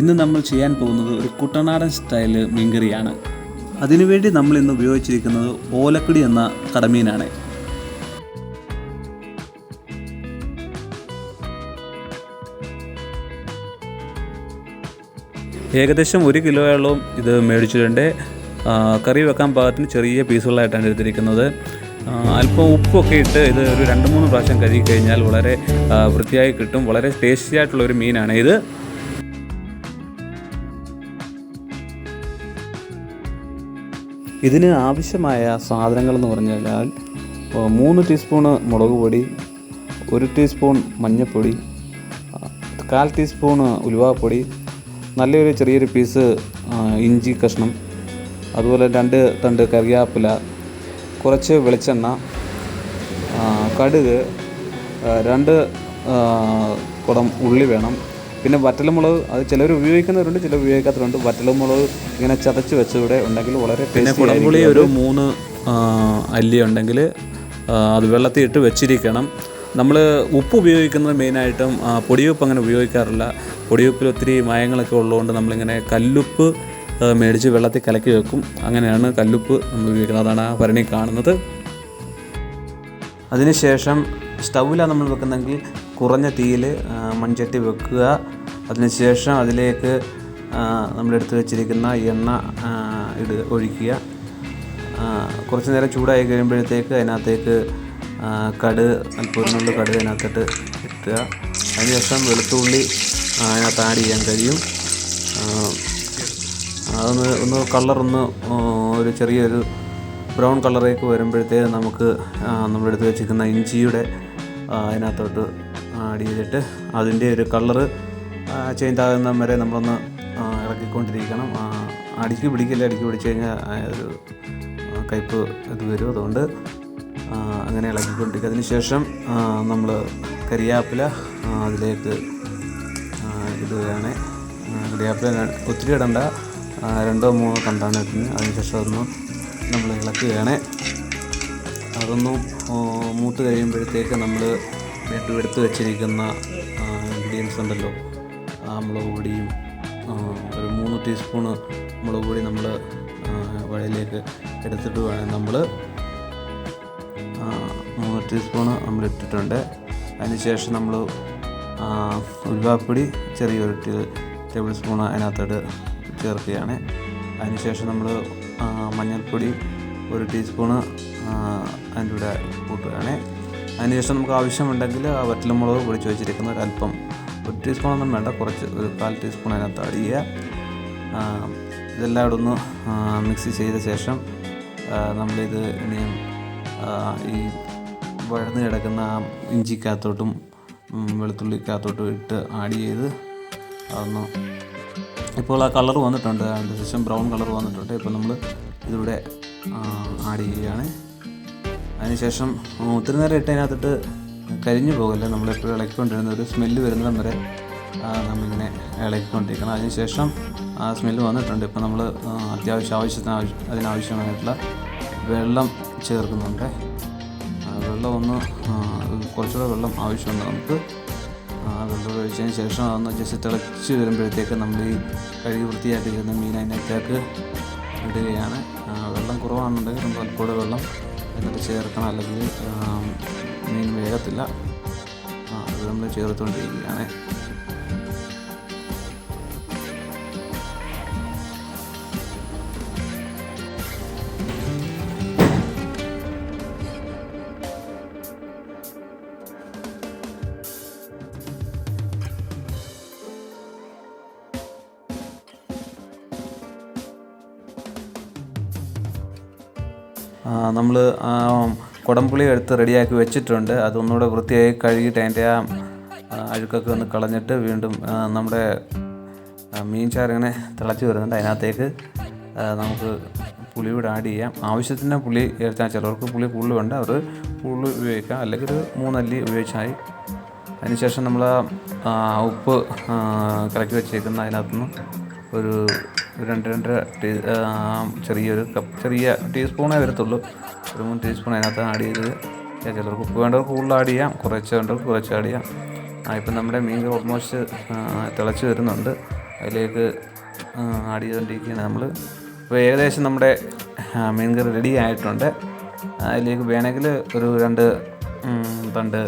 ഇന്ന് നമ്മൾ ചെയ്യാൻ പോകുന്നത് ഒരു കുട്ടനാടൻ സ്റ്റൈൽ മീൻകറിയാണ്. അതിനുവേണ്ടി നമ്മൾ ഇന്ന് ഉപയോഗിച്ചിരിക്കുന്നത് ഓലക്കടി എന്ന കടമീനാണ്. ഏകദേശം ഒരു കിലോയോളം ഇത് മേടിച്ചിട്ടുണ്ട്. കറി വെക്കാൻ പാകത്തിന് ചെറിയ പീസുകളായിട്ടാണ് എടുത്തിരിക്കുന്നത്. അല്പം ഉപ്പൊക്കെ ഇട്ട് ഇത് ഒരു രണ്ട് മൂന്ന് പ്രാവശ്യം കഴുകി കഴിഞ്ഞാൽ വളരെ വൃത്തിയായി കിട്ടും. വളരെ ടേസ്റ്റി ആയിട്ടുള്ള ഒരു മീനാണ് ഇത്. ഇതിന് ആവശ്യമായ സാധനങ്ങൾ എന്ന് പറഞ്ഞു കഴിഞ്ഞാൽ മൂന്ന് ടീസ്പൂണ് മുളക് പൊടി ഒരു ടീസ്പൂൺ മഞ്ഞൾപ്പൊടി കാൽ ടീസ്പൂണ് ഉലുവാപ്പൊടി നല്ലൊരു ചെറിയൊരു പീസ് ഇഞ്ചി കഷ്ണം അതുപോലെ രണ്ട് തണ്ട് കറിവേപ്പില കുറച്ച് വെളിച്ചെണ്ണ കടുക് രണ്ട് കുടം ഉള്ളി വേണം പിന്നെ വറ്റൽമുളക് അത് ചിലർ ഉപയോഗിക്കുന്നവരുണ്ട് ചിലർ ഉപയോഗിക്കാത്തവരുണ്ട്. വറ്റൽമുളക് ഇങ്ങനെ ചതച്ച് വെച്ചവിടെ ഉണ്ടെങ്കിൽ വളരെ പിന്നെ കുടംപുളി ഒരു മൂന്ന് അല്ലി ഉണ്ടെങ്കിൽ അത് വെള്ളത്തിൽ ഇട്ട് വെച്ചിരിക്കണം. നമ്മൾ ഉപ്പ് ഉപയോഗിക്കുന്നത് മെയിനായിട്ടും പൊടിയുപ്പ് അങ്ങനെ ഉപയോഗിക്കാറില്ല. പൊടിയുപ്പിൽ ഒത്തിരി മായങ്ങളൊക്കെ ഉള്ളതുകൊണ്ട് നമ്മളിങ്ങനെ കല്ലുപ്പ് മേടിച്ച് വെള്ളത്തിൽ കലക്കി വെക്കും. അങ്ങനെയാണ് കല്ലുപ്പ് നമ്മൾ ഉപയോഗിക്കുന്നത്. അതാണ് ആ ഭരണി കാണുന്നത്. അതിനുശേഷം സ്റ്റൗവിലാണ് നമ്മൾ വെക്കുന്നതെങ്കിൽ കുറഞ്ഞ തീയിൽ മൺചട്ടി വെക്കുക. അതിനുശേഷം അതിലേക്ക് നമ്മളെടുത്ത് വെച്ചിരിക്കുന്ന എണ്ണ ഇട് ഒഴിക്കുക. കുറച്ച് നേരം ചൂടായി കഴിയുമ്പോഴത്തേക്ക് അതിനകത്തേക്ക് കടുക് അല്പം കടുക് അതിനകത്തിട്ട് ഇട്ടുക അതിനുശേഷം വെളുത്തുള്ളി അതിനകത്ത് ആഡ് ചെയ്യാൻ കഴിയും. അതൊന്ന് ഒന്ന് കളറൊന്ന് ഒരു ചെറിയൊരു ബ്രൗൺ കളറേക്ക് വരുമ്പോഴത്തേക്ക് നമുക്ക് നമ്മളെടുത്ത് വെച്ചിരിക്കുന്ന ഇഞ്ചിയുടെ അതിനകത്തോട്ട് ആഡ് ചെയ്തിട്ട് അതിന്റെ ഒരു കളറ് ചേഞ്ച് ആകുന്ന വരെ നമ്മളൊന്ന് ഇറക്കിക്കൊണ്ടിരിക്കണം അടിക്ക് പിടിക്കില്ല അടിക്ക് പിടിച്ച് കഴിഞ്ഞാൽ ഒരു കയ്പ് ഇത് വരും. അതുകൊണ്ട് അങ്ങനെ ഇളക്കിക്കൊണ്ടിരിക്കുക. അതിനുശേഷം നമ്മൾ കരിയാപ്പില അതിലേക്ക് ഇടുകയാണ്. കരിയാപ്പില ഒത്തിരി ഇടണ്ട. രണ്ടോ മൂന്നോ കണ്ടാണ് ഇടുന്നത്. അതിനുശേഷം അതൊന്ന് നമ്മൾ ഇളക്കുകയാണ്. അതൊന്നും മൂത്ത് കഴിയുമ്പോഴത്തേക്ക് നമ്മൾ വീട്ടിൽ എടുത്ത് വെച്ചിരിക്കുന്ന ഇൻഗ്രീഡിയൻസ് ഉണ്ടല്ലോ. ആ മുളക് പൊടിയും ഒരു മൂന്ന് ടീസ്പൂണ് മുളക് പൊടി നമ്മൾ വഴയിലേക്ക് എടുത്തിട്ട് വേണം നമ്മൾ മൂന്ന് ടീസ്പൂണ് നമ്മൾ ഇട്ടിട്ടുണ്ട്. അതിനുശേഷം നമ്മൾ ഉൽവാപ്പൊടി ചെറിയൊരു ടേബിൾ സ്പൂൺ അതിനകത്തോട്ട് ചേർക്കുകയാണ്. അതിനുശേഷം നമ്മൾ മഞ്ഞൾപ്പൊടി ഒരു ടീസ്പൂണ് അതിന്റെ കൂടെ കൂട്ടുകയാണ്. അതിനുശേഷം നമുക്ക് ആവശ്യമുണ്ടെങ്കിൽ വറ്റൽമുളക് പൊടിച്ച് വെച്ചിരിക്കുന്ന ഒരു അല്പം ഒരു ടീസ്പൂണൊന്നും വേണ്ട കുറച്ച് ഒരു കാൽ ടീസ്പൂൺ അതിനകത്ത് ആഡ് ചെയ്യുക. ഇതെല്ലാം ഇവിടെ മിക്സ് ചെയ്ത ശേഷം നമ്മളിത് ഇനിയും ഈ വഴന്ന് കിടക്കുന്ന ആ ഇഞ്ചിക്കകത്തോട്ടും വെളുത്തുള്ളിക്കകത്തോട്ടും ഇട്ട് ആഡ് ചെയ്ത് അതൊന്ന് ഇപ്പോൾ ആ കളർ വന്നിട്ടുണ്ട്. അതിന്റെ ശേഷം ബ്രൗൺ കളർ വന്നിട്ടുണ്ട്. ഇപ്പോൾ നമ്മൾ ഇതിലൂടെ ആഡ് ചെയ്യുകയാണ്. അതിനുശേഷം ഒത്തിരി നേരം ഇട്ട് അതിനകത്തിട്ട് കരിഞ്ഞു പോകില്ല? നമ്മളെപ്പോഴും ഇളക്കിക്കൊണ്ടിരുന്ന ഒരു സ്മെല്ല് വരുന്നിടം വരെ നമ്മളിങ്ങനെ ഇളക്കിക്കൊണ്ടിരിക്കണം. അതിനുശേഷം ആ സ്മെല്ല് വന്നിട്ടുണ്ട്. ഇപ്പോൾ നമ്മൾ അത്യാവശ്യം ആവശ്യത്തിന് ആവശ്യം അതിനാവശ്യമായിട്ടുള്ള വെള്ളം ചേർക്കുന്നുണ്ട്. വെള്ളം ഒന്ന് കുറച്ചുകൂടെ വെള്ളം ആവശ്യമുണ്ട് നമുക്ക്. വെള്ളം ഒഴിച്ചതിന് ശേഷം അതൊന്ന് ജസ്റ്റ് തിളച്ച് വരുമ്പോഴത്തേക്ക് നമ്മൾ ഈ കഴുകി വൃത്തിയാക്കിയിരുന്ന മീൻ അതിനകത്തേക്ക് ഇടുകയാണ്. വെള്ളം കുറവാണെന്നുണ്ടെങ്കിൽ നമ്മൾ അല്പം വെള്ളം എന്നിട്ട് ചേർക്കണം. അല്ലെങ്കിൽ മീൻ വേഗത്തില്ല. ആ അത് നമ്മൾ ചേർത്തുകൊണ്ടിരിക്കുകയാണ് നമ്മൾ കുടംപുളി എടുത്ത് റെഡിയാക്കി വെച്ചിട്ടുണ്ട്. അതൊന്നുകൂടെ വൃത്തിയായി കഴുകിയിട്ട് അതിന്റെ ആ അഴുക്കൊക്കെ ഒന്ന് കളഞ്ഞിട്ട് വീണ്ടും നമ്മുടെ മീൻ ചാറിങ്ങനെ തിളച്ച് വരുന്നുണ്ട് അതിനകത്തേക്ക്. നമുക്ക് പുളിയോട് ആഡ് ചെയ്യാം. ആവശ്യത്തിന് പുളി ചേർത്താൽ ചിലവർക്ക് പുളി കൂടുതൽ വേണ്ട അവർ കൂടുതൽ ഉപയോഗിക്കാം. അല്ലെങ്കിൽ ഒരു മൂന്നല്ലി ഉപയോഗിച്ചായി അതിനുശേഷം നമ്മൾ ഉപ്പ് കലക്കി വെച്ചേക്കുന്ന അതിനകത്തുനിന്ന് ഒരു രണ്ട് രണ്ടര ടീ ചെറിയൊരു കപ്പ് ചെറിയ ടീസ്പൂണേ വരത്തുള്ളൂ. ഒരു മൂന്ന് ടീസ്പൂൺ അതിനകത്ത് ആഡ് ചെയ്ത് ചിലർക്ക് ഉപ്പ് വേണ്ടവർക്ക് കൂടുതൽ ആഡ് ചെയ്യാം കുറച്ച് വേണ്ടവർക്ക് കുറച്ച് ആഡ് ചെയ്യാം. ആ ഇപ്പം നമ്മുടെ മീൻ ഓൾമോസ്റ്റ് തിളച്ച് വരുന്നുണ്ട്. അതിലേക്ക് ആഡ് ചെയ്തുകൊണ്ടിരിക്കുകയാണ് നമ്മൾ ഇപ്പോൾ ഏകദേശം നമ്മുടെ മീൻ കറി റെഡി ആയിട്ടുണ്ട്. അതിലേക്ക് വേണമെങ്കിൽ ഒരു രണ്ട് തണ്ട്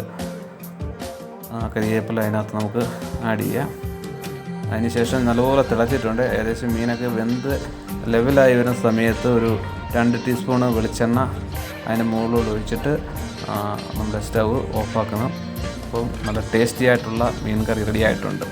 കരിവേപ്പില അതിനകത്ത് നമുക്ക് ആഡ് ചെയ്യാം. അതിനുശേഷം നല്ലപോലെ തിളച്ചിട്ടുണ്ട്. ഏകദേശം മീനൊക്കെ വെന്ത് ലെവലായി വരുന്ന സമയത്ത് ഒരു രണ്ട് ടീസ്പൂണ് വെളിച്ചെണ്ണ അതിന് മുകളിലൂടെ ഒഴിച്ചിട്ട് നമ്മുടെ സ്റ്റവ് ഓഫാക്കണം അപ്പം നല്ല ടേസ്റ്റി ആയിട്ടുള്ള മീൻ കറി റെഡി ആയിട്ടുണ്ട്.